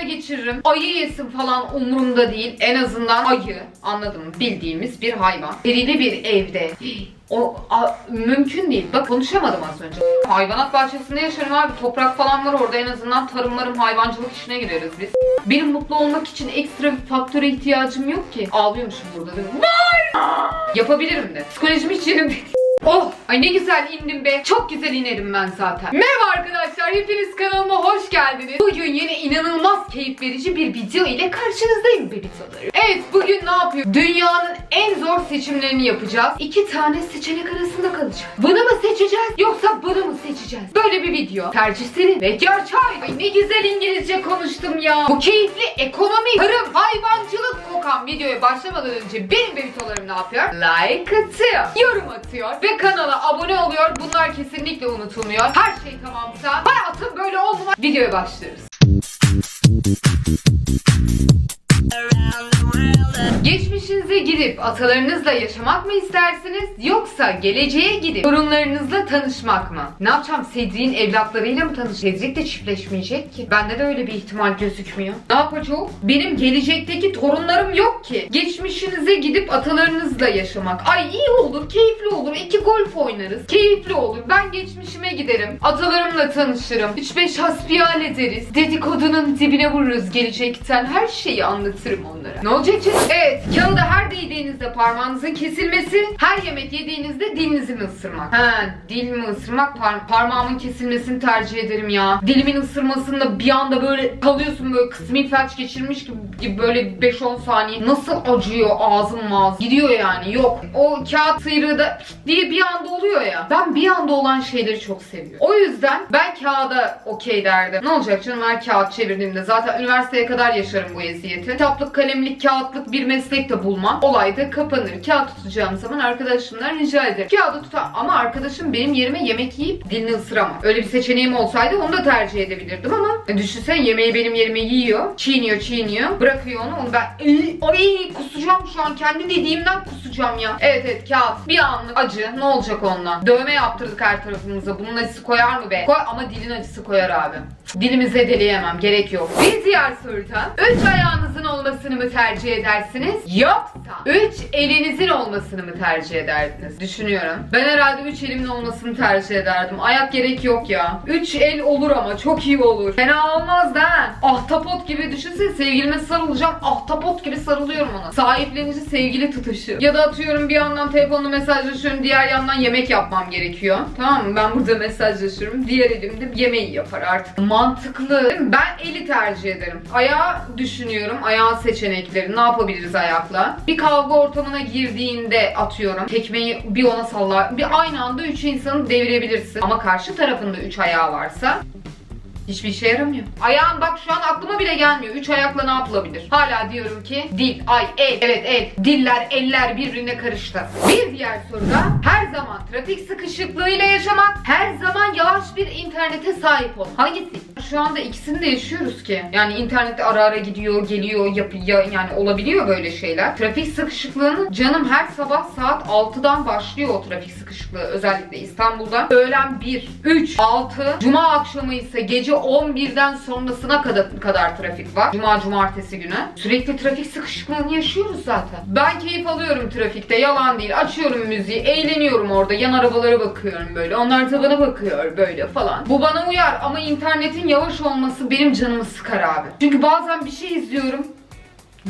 hafta geçiririm. Ayı yesin falan umurumda değil. En azından ayı anladım mı? Bildiğimiz bir hayvan. Belirli bir evde. O a- mümkün değil. Bak konuşamadım az önce. Hayvanat bahçesinde yaşarım abi. Toprak falan var orada. En azından tarımlarım, hayvancılık işine gireriz biz. Benim mutlu olmak için ekstra bir faktöre ihtiyacım yok ki. Ağlıyormuşum burada değil mi? Yapabilirim de. Psikolojim hiç yerimde değil. Oh! Ay ne güzel indim be. Çok güzel inerim ben zaten. Merhaba arkadaşlar. Hepiniz kanalıma hoş geldiniz. Bugün yine inanılmaz keyif verici bir video ile karşınızdayım bebitolarım. Evet bugün ne yapıyor? Dünyanın en zor seçimlerini yapacağız. İki tane seçenek arasında kalacağız. Bunu mu seçeceğiz yoksa bunu mu seçeceğiz? Böyle bir video. Tercih senin. Ve çay. Ay ne güzel İngilizce konuştum ya. Bu keyifli ekonomi, tarım, hayvancılık kokan videoya başlamadan önce benim bebitolarım ne yapıyor? Like atıyor, yorum atıyor ve kanala abone oluyor. Bunlar kesinlikle unutulmuyor. Her şey tamamsa hayatım böyle olmaz. Videoya başlıyoruz. Geçmişinize gidip atalarınızla yaşamak mı istersiniz yoksa geleceğe gidip torunlarınızla tanışmak mı? Ne yapacağım? Cedric'in evlatlarıyla mı tanış? Cedric de çiftleşmeyecek ki. Bende de öyle bir ihtimal gözükmüyor. Ne yapacağım? Benim gelecekteki torunlarım yok ki. Geçmişinize gidip atalarınızla yaşamak. Ay iyi olur, keyifli olur. İki golf oynarız. Keyifli olur. Ben geçmişime giderim. Atalarımla tanışırım. 3-5 hasbihal ederiz. Dedikodunun dibine vururuz gelecekten. Her şeyi anlatırım onlara. Ne olacak? Evet, kağıda her değdiğinizde parmağınızın kesilmesi, her yemek yediğinizde dilinizi mi ısırmak? Ha, dil mi ısırmak? Par- parmağımın kesilmesini tercih ederim ya. Dilimin ısırmasında bir anda böyle kalıyorsun böyle kısmi felç geçirmiş gibi, gibi böyle 5-10 saniye. Nasıl acıyor ağzım mağaz. Gidiyor yani yok. O kağıt sıyrığı da diye bir anda oluyor ya. Ben bir anda olan şeyleri çok seviyorum. O yüzden ben kağıda okey derdim. Ne olacak canım her kağıt çevirdiğimde zaten üniversiteye kadar yaşarım bu eziyeti. Kitaplık, kalemlik, kağıtlık bir meslek de bulmam. Olay da kapanır. Kağıt tutacağım zaman arkadaşımdan rica ederim. Kağıdı tutar ama arkadaşım benim yerime yemek yiyip dilini ısıramam. Öyle bir seçeneğim olsaydı onu da tercih edebilirdim ama e, düşünsene yemeği benim yerime yiyor. Çiğniyor çiğniyor. Bırakıyor onu. Onu ben "Iı, ay kusacağım şu an. Kendi dediğimden kusacağım ya. Evet evet kağıt. Bir anlık acı. Ne olacak ondan? Dövme yaptırdık her tarafımıza. Bunun acısı koyar mı be? Koy ama dilin acısı koyar abi. Dilimi zedeleyemem. Gerek yok. Bir diğer sorudan. Üç ayağınızın olmasını mı tercih edersiniz? Yoksa üç elinizin olmasını mı tercih ederdiniz? Düşünüyorum. Ben herhalde üç elimin olmasını tercih ederdim. Ayak gerek yok ya. Üç el olur ama çok iyi olur. Fena olmaz da. Ahtapot gibi düşünsene sevgilime sarılacağım. Ahtapot gibi sarılıyorum ona. Sahiplenici sevgili tutuşu. Ya da atıyorum bir yandan telefonla mesajlaşıyorum. Diğer yandan yemek yapmam gerekiyor. Tamam mı? Ben burada mesajlaşıyorum. Diğer elimde yemeği yapar artık. Mantıklı. Ben eli tercih ederim. Ayağı düşünüyorum. Ayağın seçenekleri. Ne yapabiliriz ayakla? Bir kavga ortamına girdiğinde atıyorum. Tekmeyi bir ona sallar. Bir aynı anda üç insanı devirebilirsin. Ama karşı tarafında üç ayağı varsa Hiçbir işe yaramıyor. Ayağın bak şu an aklıma bile gelmiyor. Üç ayakla ne yapılabilir? Hala diyorum ki dil, ay, el. Evet el. Diller, eller birbirine karıştı. Bir diğer soruda her zaman trafik sıkışıklığıyla yaşamak, her zaman yavaş bir internete sahip olmak. Hangisi? Şu anda ikisini de yaşıyoruz ki. Yani internette ara ara gidiyor, geliyor, yap ya- yani olabiliyor böyle şeyler. Trafik sıkışıklığını canım her sabah saat 6'dan başlıyor o trafik sıkışıklığı. Özellikle İstanbul'da. Öğlen 1, 3, 6, Cuma akşamı ise gece 11'den sonrasına kadar, kadar trafik var. Cuma, cumartesi günü. Sürekli trafik sıkışıklığını yaşıyoruz zaten. Ben keyif alıyorum trafikte. Yalan değil. Açıyorum müziği. Eğleniyorum orada. Yan arabalara bakıyorum böyle. Onlar da bana bakıyor böyle falan. Bu bana uyar ama internetin yavaş olması benim canımı sıkar abi. Çünkü bazen bir şey izliyorum.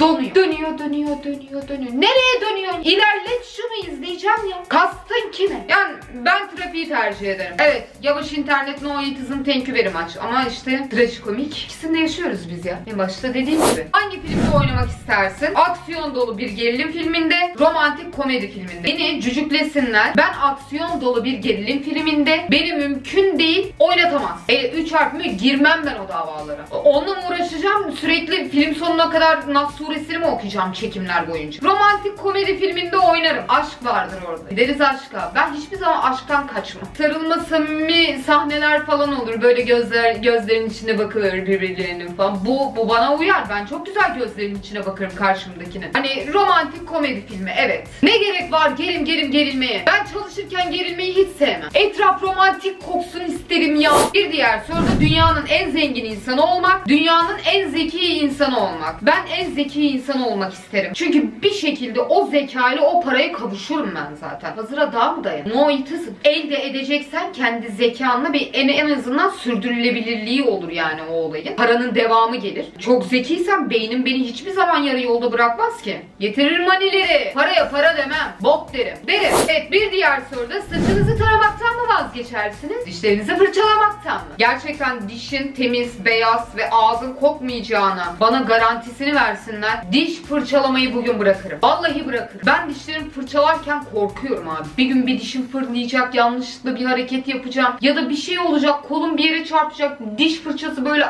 Donuyor. Dönüyor, dönüyor, dönüyor, dönüyor. Nereye dönüyor? İlerlet şunu izleyeceğim ya. Kastın kime? Yani ben trafiği tercih ederim. Evet, yavaş internet no it isn't thank you very much. Ama işte trajikomik. İkisini de yaşıyoruz biz ya. En başta dediğim gibi. Hangi filmde oynamak istersin? Aksiyon dolu bir gerilim filminde, romantik komedi filminde. Beni cücüklesinler. Ben aksiyon dolu bir gerilim filminde beni mümkün değil oynatamaz. E 3 harf mi? Girmem ben o davalara. Onunla mı uğraşacağım? Sürekli film sonuna kadar nasıl suresini mi okuyacağım çekimler boyunca? Romantik komedi filminde oynarım. Aşk vardır orada. Gideriz aşka. Ben hiçbir zaman aşktan kaçmam. Sarılma samimi sahneler falan olur. Böyle gözler gözlerin içine bakılır birbirlerinin falan. Bu bu bana uyar. Ben çok güzel gözlerin içine bakarım karşımdakine. Hani romantik komedi filmi evet. Ne gerek var gerim gerim gerilmeye? Ben çalışırken gerilmeyi hiç sevmem. Etraf romantik koksun isterim ya. Bir diğer soru da dünyanın en zengin insanı olmak, dünyanın en zeki insanı olmak. Ben en zeki insanı olmak isterim. Çünkü bir şekilde o zekayla o paraya kavuşurum ben zaten. Hazıra daha mı dayan? No itasın. Elde edeceksen kendi zekanla bir en, en azından sürdürülebilirliği olur yani o olayın. Paranın devamı gelir. Çok zekiysen beynim beni hiçbir zaman yarı yolda bırakmaz ki. Getirir manileri. Paraya para demem. Bok derim. Derim. Evet bir diğer soruda saçınızı taramaktan mı vazgeçersiniz? Dişlerinizi fırçalamaktan mı? Gerçekten dişin temiz, beyaz ve ağzın kokmayacağına bana garantisini versinler. Diş fırçalamayı bugün bırakırım. Vallahi bırakırım. Ben dişlerimi fırçalarken korkuyorum abi. Bir gün bir dişim fırlayacak, yanlışlıkla bir hareket yapacağım. Ya da bir şey olacak, kolum bir yere çarpacak. Diş fırçası böyle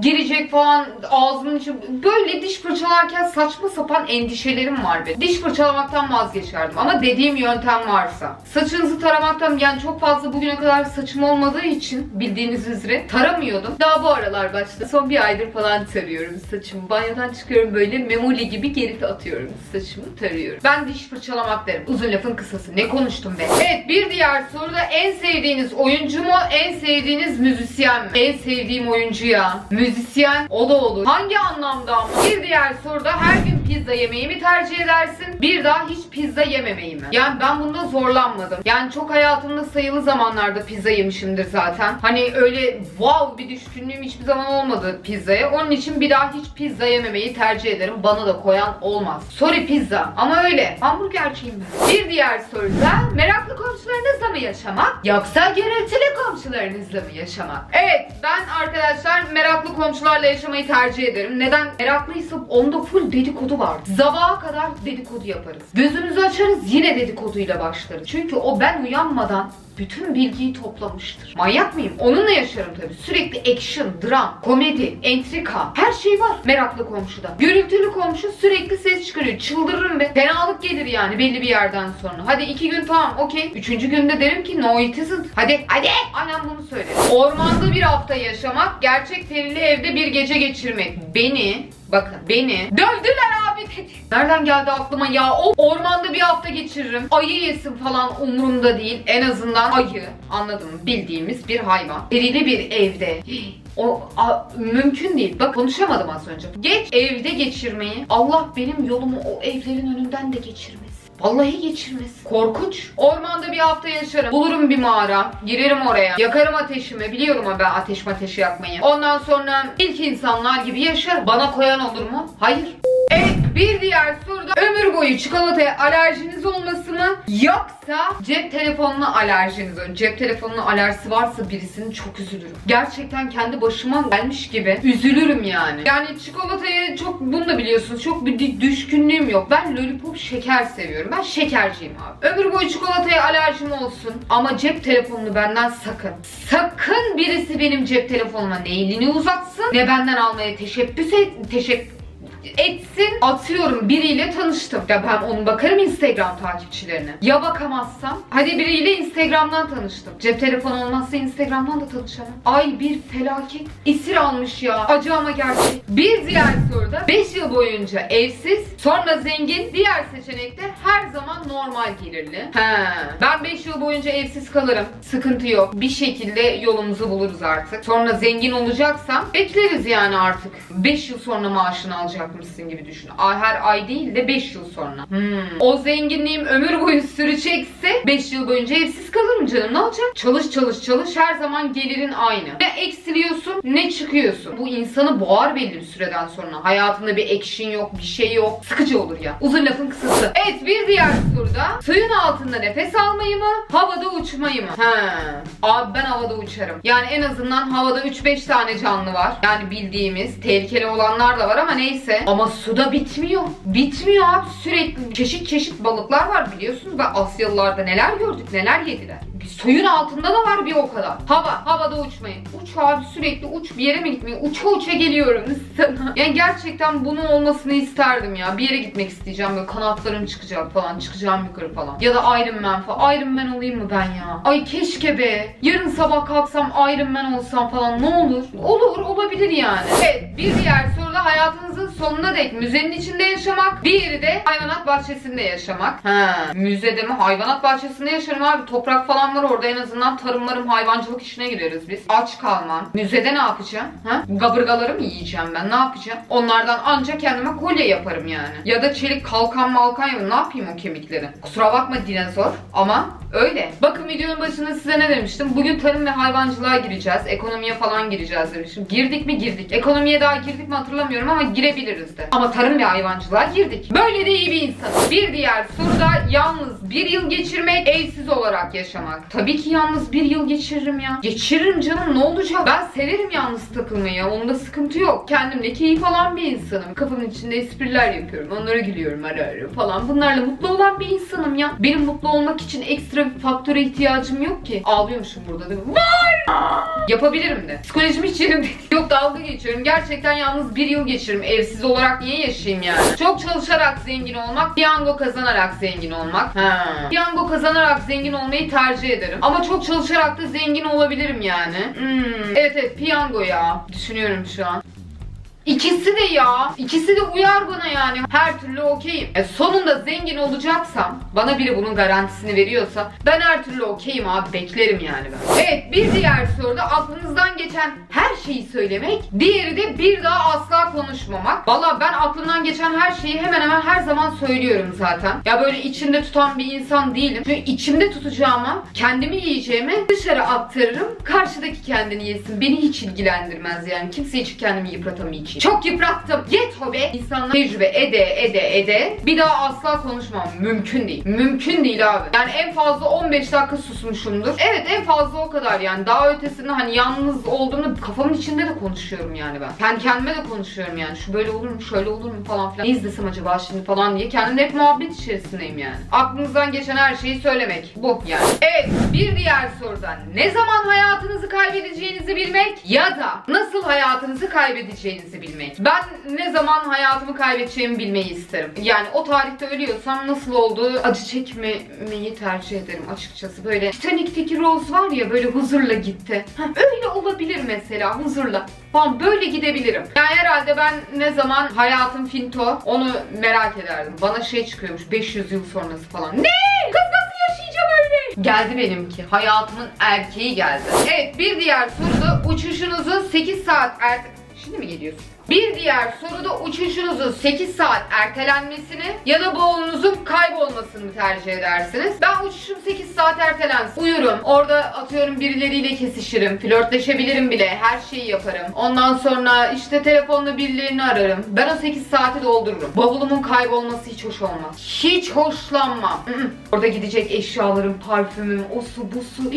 girecek falan ağzımın içi böyle diş fırçalarken saçma sapan endişelerim var benim. Diş fırçalamaktan vazgeçerdim ama dediğim yöntem varsa. Saçınızı taramaktan yani çok fazla bugüne kadar saçım olmadığı için bildiğiniz üzere taramıyordum. Daha bu aralar başladı. Son bir aydır falan tarıyorum saçımı. Banyodan çıkıyorum böyle memoli gibi geri atıyorum saçımı tarıyorum. Ben diş fırçalamak derim. Uzun lafın kısası. Ne konuştum be? Evet bir diğer soruda en sevdiğiniz oyuncu mu? En sevdiğiniz müzisyen mi? En sevdiğim oyuncu ya. Müzisyen o da olur. Hangi anlamda? Bir diğer soruda her gün pizza yemeyi mi tercih edersin? Bir daha hiç pizza yememeyi mi? Yani ben bunda zorlanmadım. Yani çok hayatımda sayılı zamanlarda pizza yemişimdir zaten. Hani öyle wow bir düşkünlüğüm hiçbir zaman olmadı pizzaya. Onun için bir daha hiç pizza yememeyi tercih ederim. Bana da koyan olmaz. Sorry pizza ama öyle. Hamburgerciyim ben. Bir diğer soruda meraklı komşularınızla mı yaşamak? Yoksa gürültülü komşularınızla mı yaşamak? Evet ben arkadaşlar meraklı komşularla yaşamayı tercih ederim. Neden? Meraklıysa onda full dedikodu var. Sabaha kadar dedikodu yaparız. Gözümüzü açarız yine dedikoduyla başlarız. Çünkü o ben uyanmadan bütün bilgiyi toplamıştır. Manyak mıyım? Onunla yaşarım tabii. Sürekli action, dram, komedi, entrika. Her şey var meraklı komşuda. Gürültülü komşu sürekli ses çıkarıyor. Çıldırırım be. Fenalık gelir yani belli bir yerden sonra. Hadi iki gün tamam okey. Üçüncü günde derim ki no it isn't. Hadi hadi. Annem bunu söyler. Ormanda bir hafta yaşamak, gerçek perili evde bir gece geçirmek. Beni Bakın beni dövdüler abi dedi. Nereden geldi aklıma ya o ormanda bir hafta geçiririm. Ayı yesin falan umurumda değil. En azından ayı anladım mı? bildiğimiz bir hayvan. Perili bir evde. O a- mümkün değil. Bak konuşamadım az önce. Geç evde geçirmeyi. Allah benim yolumu o evlerin önünden de geçirmesin. Vallahi geçirmez. Korkunç. Ormanda bir hafta yaşarım. Bulurum bir mağara. Girerim oraya. Yakarım ateşimi. Biliyorum ama ben ateş ateşi yakmayı. Ondan sonra ilk insanlar gibi yaşarım. Bana koyan olur mu? Hayır. Bir diğer soruda ömür boyu çikolataya alerjiniz olması mı yoksa cep telefonuna alerjiniz olur. Cep telefonuna alerjisi varsa birisinin çok üzülürüm. Gerçekten kendi başıma gelmiş gibi üzülürüm yani. Yani çikolataya çok bunu da biliyorsunuz çok bir düşkünlüğüm yok. Ben lollipop şeker seviyorum. Ben şekerciyim abi. Ömür boyu çikolataya alerjim olsun ama cep telefonunu benden sakın. Sakın birisi benim cep telefonuma ne elini uzatsın ne benden almaya teşebbüs et, teşebbüs etsin atıyorum biriyle tanıştım. Ya ben onu bakarım Instagram takipçilerine. Ya bakamazsam hadi biriyle Instagram'dan tanıştım. Cep telefonu olmazsa Instagram'dan da tanışamam. Ay bir felaket. İsir almış ya. Acı ama gerçek. Bir diğer soruda 5 yıl boyunca evsiz sonra zengin diğer seçenekte her zaman normal gelirli. He. Ben 5 yıl boyunca evsiz kalırım. Sıkıntı yok. Bir şekilde yolumuzu buluruz artık. Sonra zengin olacaksam bekleriz yani artık. 5 yıl sonra maaşını alacakmışsın gibi düşün. Her ay değil de 5 yıl sonra. Hmm. O zenginliğim ömür boyu sürecekse 5 yıl boyunca evsiz kalırım canım. Ne olacak? Çalış çalış çalış her zaman gelirin aynı. Ne eksiliyorsun ne çıkıyorsun. Bu insanı boğar belli bir süreden sonra. Hayatında bir action yok, bir şey yok. Sıkıcı olur ya. Uzun lafın kısası. Evet bir diğer soruda suyun altında nefes almayı mı, havada uçmayı mı? He. Abi ben havada uçarım. Yani en azından havada 3-5 tane canlı var. Yani bildiğimiz tehlikeli olanlar da var ama neyse. Ama suda bitmiyor. Bitmiyor abi sürekli çeşit çeşit balıklar var biliyorsunuz. Ben Asyalılarda neler gördük neler yediler. Biz Suyun altında da var bir o kadar. Hava, havada uçmayın. Uç abi sürekli uç bir yere mi gitmeyin? Uça uça geliyorum sana. Yani gerçekten bunun olmasını isterdim ya. Bir yere gitmek isteyeceğim böyle kanatlarım çıkacak falan. Çıkacağım yukarı falan. Ya da Iron Man falan. Iron Man olayım mı ben ya? Ay keşke be. Yarın sabah kalksam Iron Man olsam falan ne olur? Olur olabilir yani. Evet bir diğer soruda hayatınızın sonuna dek müzenin içinde yaşamak. Diğeri de hayvanat bahçesinde yaşamak. Ha, müzede mi? Hayvanat bahçesinde yaşarım abi. Toprak falan var orada en azından tarımlarım, hayvancılık işine gireriz biz. Aç kalmam. Müzede ne yapacağım? Ha? Gabırgaları mı yiyeceğim ben? Ne yapacağım? Onlardan ancak kendime kolye yaparım yani. Ya da çelik kalkan malkan yaparım. Ne yapayım o kemikleri? Kusura bakma dinozor ama öyle. Bakın videonun başında size ne demiştim? Bugün tarım ve hayvancılığa gireceğiz. Ekonomiye falan gireceğiz demiştim. Girdik mi girdik. Ekonomiye daha girdik mi hatırlamıyorum ama girebiliriz de. Ama tarım ve hayvancılığa girdik. Böyle de iyi bir insan. Bir diğer soruda yalnız bir yıl geçirmek, evsiz olarak yaşamak. Tabii ki yalnız bir yıl geçiririm ya. Geçiririm canım ne olacak? Ben severim yalnız takılmayı. Onda sıkıntı yok. Kendimle keyif alan bir insanım. Kafamın içinde espriler yapıyorum. Onlara gülüyorum ara ara falan. Bunlarla mutlu olan bir insanım ya. Benim mutlu olmak için ekstra bir faktöre ihtiyacım yok ki. Ağlıyormuşum burada değil mi? Yapabilirim de. Psikolojim hiç yerinde. Yok dalga geçiyorum. Gerçekten yalnız bir yıl geçiririm. Evsiz olarak niye yaşayayım yani? Çok çalışarak zengin olmak, piyango kazanarak zengin olmak. Ha. Piyango kazanarak zengin olmayı tercih ederim. Ama çok çalışarak da zengin olabilirim yani. Hmm. Evet evet piyango ya. Düşünüyorum şu an. İkisi de ya. İkisi de uyar bana yani. Her türlü okeyim. E sonunda zengin olacaksam, bana biri bunun garantisini veriyorsa ben her türlü okeyim abi. Beklerim yani ben. Evet bir diğer soruda aklınızdan geçen her şeyi söylemek. Diğeri de bir daha asla konuşmamak. Valla ben aklımdan geçen her şeyi hemen hemen her zaman söylüyorum zaten. Ya böyle içinde tutan bir insan değilim. Çünkü içimde tutacağıma, kendimi yiyeceğime dışarı aktarırım. Karşıdaki kendini yesin. Beni hiç ilgilendirmez yani. Kimse için kendimi yıpratamayacağım. Çok yıprattım. Yet o be. İnsanlar tecrübe ede ede ede. Bir daha asla konuşmam. Mümkün değil. Mümkün değil abi. Yani en fazla 15 dakika susmuşumdur. Evet en fazla o kadar yani. Daha ötesinde hani yalnız olduğumda kafamın içinde de konuşuyorum yani ben. Kendi kendime de konuşuyorum yani. Şu böyle olur mu şöyle olur mu falan filan. Ne izlesem acaba şimdi falan diye. Kendimle hep muhabbet içerisindeyim yani. Aklınızdan geçen her şeyi söylemek. Bu yani. Evet bir diğer sorudan. Ne zaman hayatınızı kaybedeceğinizi bilmek ya da nasıl hayatınızı kaybedeceğinizi bilmek. Ben ne zaman hayatımı kaybedeceğimi bilmeyi isterim. Yani o tarihte ölüyorsam nasıl olduğu acı çekmemeyi tercih ederim açıkçası. Böyle Titanic'teki Rose var ya böyle huzurla gitti. Heh, öyle olabilir mesela huzurla. Falan böyle gidebilirim. Yani herhalde ben ne zaman hayatım finto onu merak ederdim. Bana şey çıkıyormuş 500 yıl sonrası falan. Ne? Kız nasıl yaşayacağım öyle? Geldi benimki. Hayatımın erkeği geldi. Evet bir diğer soruda uçuşunuzu 8 saat ert... Şimdi mi geliyorsun? Bir diğer soruda uçuşunuzun 8 saat ertelenmesini ya da bavulunuzun kaybolmasını tercih edersiniz? Ben uçuşum 8 saat ertelensin. Uyurum. Orada atıyorum birileriyle kesişirim. Flörtleşebilirim bile. Her şeyi yaparım. Ondan sonra işte telefonla birilerini ararım. Ben o 8 saati doldururum. Bavulumun kaybolması hiç hoş olmaz. Hiç hoşlanmam. Orada gidecek eşyalarım, parfümüm, o su bu su.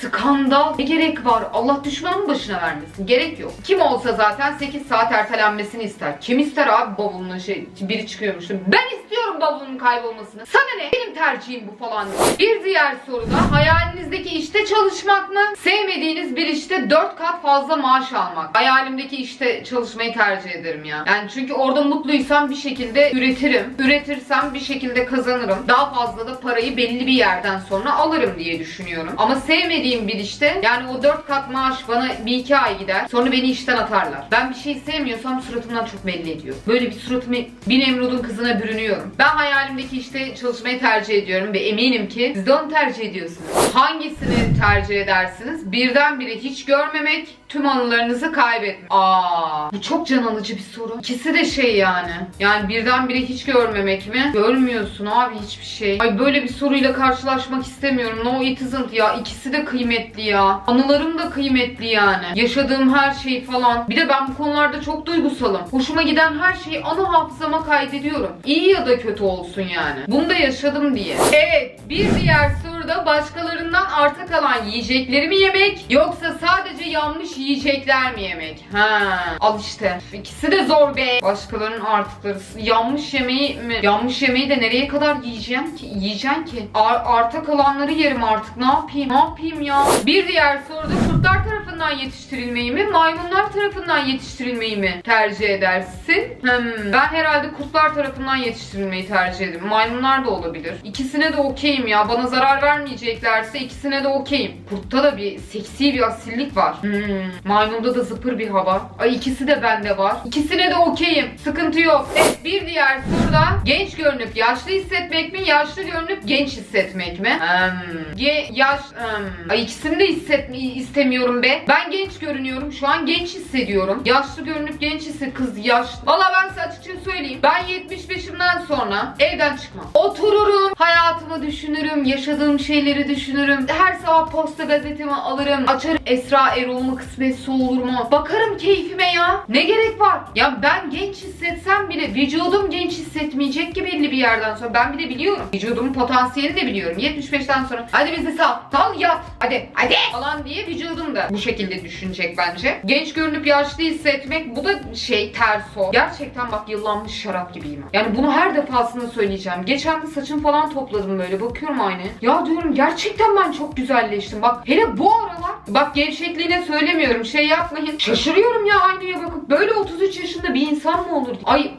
Skandal. Ne gerek var? Allah düşmanın başına vermesin. Gerek yok. Kim olsa zaten 8 saat ertelenmesini ister. Kim ister abi bavulunun şey biri çıkıyormuş. Ben istiyorum bavulunun kaybolmasını. Sana ne? Benim tercihim bu falan. Bir diğer soruda hayalinizdeki işte çalışmak mı? Sevmediğiniz bir işte 4 kat fazla maaş almak. Hayalimdeki işte çalışmayı tercih ederim ya. Yani çünkü orada mutluysam bir şekilde üretirim. Üretirsem bir şekilde kazanırım. Daha fazla da parayı belli bir yerden sonra alırım diye düşünüyorum. Ama sevmediğim bir işte yani o 4 kat maaş bana bir iki ay gider. Sonra beni işten atarlar. Ben bir şey sevmiyorsam suratımdan çok belli ediyor. Böyle bir suratımı bir Nemrud'un kızına bürünüyorum. Ben hayalimdeki işte çalışmayı tercih ediyorum ve eminim ki siz de onu tercih ediyorsunuz. Hangisini tercih edersiniz? Birdenbire hiç görmemek, tüm anılarınızı kaybetmek. Aa, bu çok can alıcı bir soru. İkisi de şey yani. Yani birdenbire hiç görmemek mi? Görmüyorsun abi hiçbir şey. Ay böyle bir soruyla karşılaşmak istemiyorum. No it isn't ya. İkisi de kıymetli ya. Anılarım da kıymetli yani. Yaşadığım her şey falan. Bir de ben bu konularda çok duygusalım. Hoşuma giden her şeyi ana hafızama kaydediyorum. İyi ya da kötü olsun yani. Bunu da yaşadım diye. Evet bir diğer soruda başkalarından arta kalan yiyecekleri mi yemek yoksa sadece yanmış yiyecekler mi yemek? Ha, al işte. İkisi de zor be. Başkalarının artıkları. Yanmış yemeği mi? Yanmış yemeği de nereye kadar yiyeceğim ki? Yiyeceksin ki. Ar- arta kalanları yerim artık. Ne yapayım? Ne yapayım ya? Bir diğer soruda kurtlar tarafından yetiştirilmeyi mi? Maymunlar tarafından yetiştirilmeyi mi tercih edersin? Hmm, ben herhalde kurtlar tarafından yetiştirilmeyi tercih ederim. Maymunlar da olabilir. İkisine de okeyim ya. Bana zarar vermeyeceklerse ikisine de okeyim. Kurtta da bir seksi bir asillik var. Hmm, maymunda da zıpır bir hava. Ay ikisi de bende var. İkisine de okeyim. Sıkıntı yok. Evet bir diğer soruda genç görünüp yaşlı hissetmek mi? Yaşlı görünüp genç hissetmek mi? Hmm. Ge- yaş... hmm. Ay ikisini de hissetme istemiyorum be. Ben genç görünüyorum. Şu an genç hissediyorum. Yaşlı görünüp genç hisset kız yaş. Valla ben size açıkça söyleyeyim. Ben 75'imden sonra evden çıkmam. Otururum. Hayatımı düşünürüm. Yaşadığım şeyleri düşünürüm. Her sabah posta gazetemi alırım. Açarım Esra Erol mu kısmetse olur mu? Bakarım keyfime ya. Ne gerek var? Ya ben genç hissetsem bile vücudum genç hissetmeyecek ki belli bir yerden sonra. Ben bir de biliyorum. Vücudumun potansiyelini de biliyorum. 75'ten sonra. Hadi bizi sal. Sal yat. Hadi. Hadi. Falan diye vücudum da bu şekilde düşünecek bence. Genç görünüp yaşlı hissetmek bu da şey ters o. Gerçekten bak yıllanmış şarap gibiyim. Yani bunu her defasında söyleyeceğim. Geçen de saçım falan topladım böyle. Bakıyorum aynaya. Ya diyorum gerçekten ben çok güzelleştim. Bak hele bu aralar. Bak gevşekliğine söylemiyorum. Şey yapmayın. Şaşırıyorum ya aynaya bakıp. Böyle 33 yaşında bir insan mı olur? Ay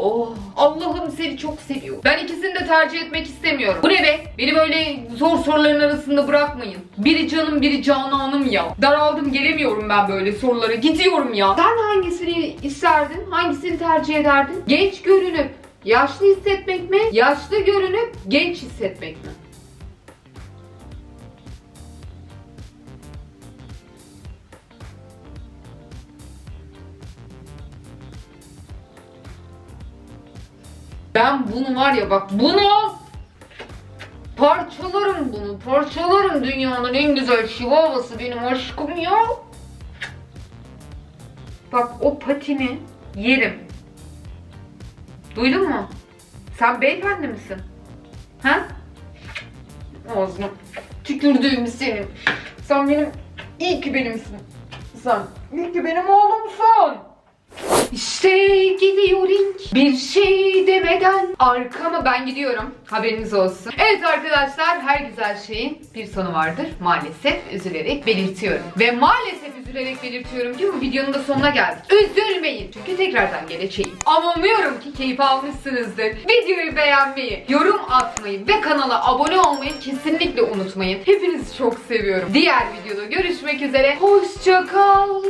Oh Allah'ım seni çok seviyor. Ben ikisini de tercih etmek istemiyorum. Bu ne be? Beni böyle zor soruların arasında bırakmayın. Biri canım biri cananım ya. Daraldım gelemiyorum ben böyle sorulara. Gidiyorum ya. Sen hangisini isterdin? Hangisini tercih ederdin? Genç görünüp yaşlı hissetmek mi? Yaşlı görünüp genç hissetmek mi? Ben bunu var ya bak bunu parçalarım bunu parçalarım dünyanın en güzel şivavası benim aşkım ya. Bak o patini yerim. Duydun mu? Sen beyefendi misin? Ha? Ağzına tükürdüğüm senin. Sen benim iyi ki benimsin. Sen iyi ki benim oğlumsun. İşte gidiyorum bir şey demeden arkama ben gidiyorum haberiniz olsun. Evet arkadaşlar her güzel şeyin bir sonu vardır maalesef üzülerek belirtiyorum. Ve maalesef üzülerek belirtiyorum ki bu videonun da sonuna geldik. Üzülmeyin çünkü tekrardan geleceğim. Ama umuyorum ki keyif almışsınızdır. Videoyu beğenmeyi, yorum atmayı ve kanala abone olmayı kesinlikle unutmayın. Hepinizi çok seviyorum. Diğer videoda görüşmek üzere. Hoşça kal.